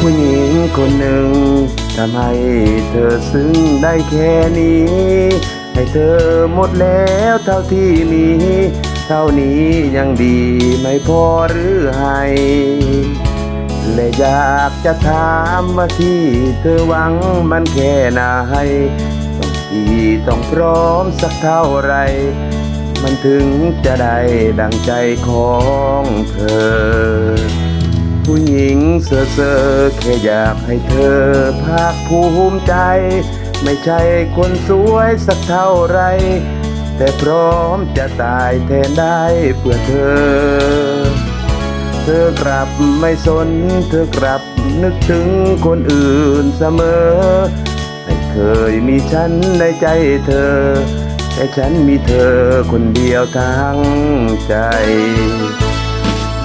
ผู้หญิงคนหนึ่งทำให้เธอซึ้งได้แค่นี้ ให้เธอหมดแล้วเท่าที่มี เท่านี้ยังดีไม่พอหรือให้และอยากจะถามว่าที่เธอหวังมันแค่ไหนต้องที่ต้องพร้อมสักเท่าไร มันถึงจะได้ดังใจของเธอ ผู้หญิงเซ่อเซอแค่อยากให้เธอภาคภูมิใจ ไม่ใช่คนสวยสักเท่าไร แต่พร้อมจะตายแทนได้เพื่อเธอ เธอกลับไม่สน เธอกลับนึกถึงคนอื่นเสมอ ไม่เคยมีฉันในใจเธอ แต่ฉันมีเธอคนเดียวทั้งใจ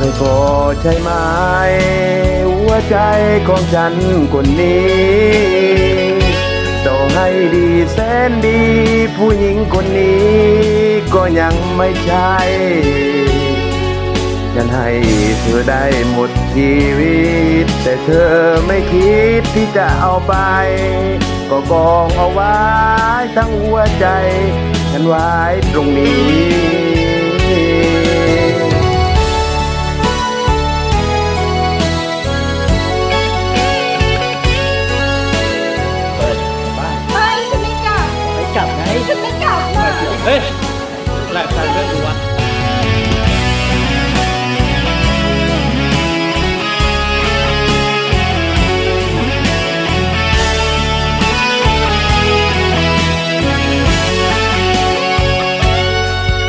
ไม่พอใช่ไหมหัวใจของฉันคนนี้ต้องให้ดีแสนดี ผู้หญิงคนนี้ก็ยังไม่ใช่ฉันให้เธอได้หมดชีวิต แต่เธอไม่คิดที่จะเอาไป ก็กองเอาไว้ทั้งหัวใจ ฉันไว้ตรงนี้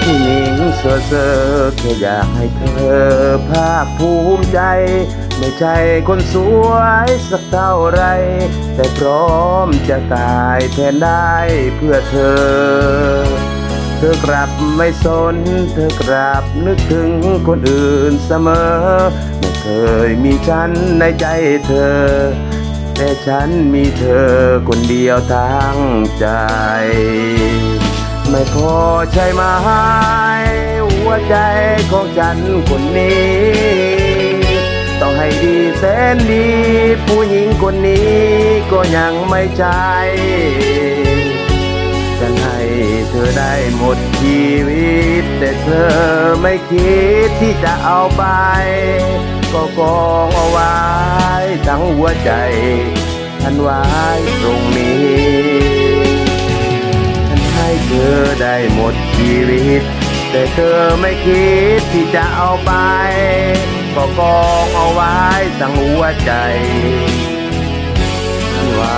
ผู้หญิงเซ่อเซอๆแค่อยากให้เธอภาคภูมิใจ ไม่ใช่คนสวยสักเท่าไร แต่พร้อมจะตายแทนได้เพื่อเธอ เธอกลับไม่สน เธอกลับนึกถึงคนอื่นเสมอ ไม่เคยมีฉันในใจเธอ แต่ฉันมีเธอคนเดียวทั้งใจ ไม่พอใช่ไหมหัวใจของฉันคนนี้ ต้องให้ดีแสนดี ผู้หญิงคนนี้ก็ยังไม่ใช่ฉันให้เธอได้หมดชีวิต แต่เธอไม่คิดที่จะเอาไป ก็กองเอาไว้ทั้งหัวใจฉันไว้ตรงนี้ ได้หมดชีวิต แต่เธอไม่คิดที่จะเอาไป ก็กองเอาไว้ทั้งหัวใจฉันไว้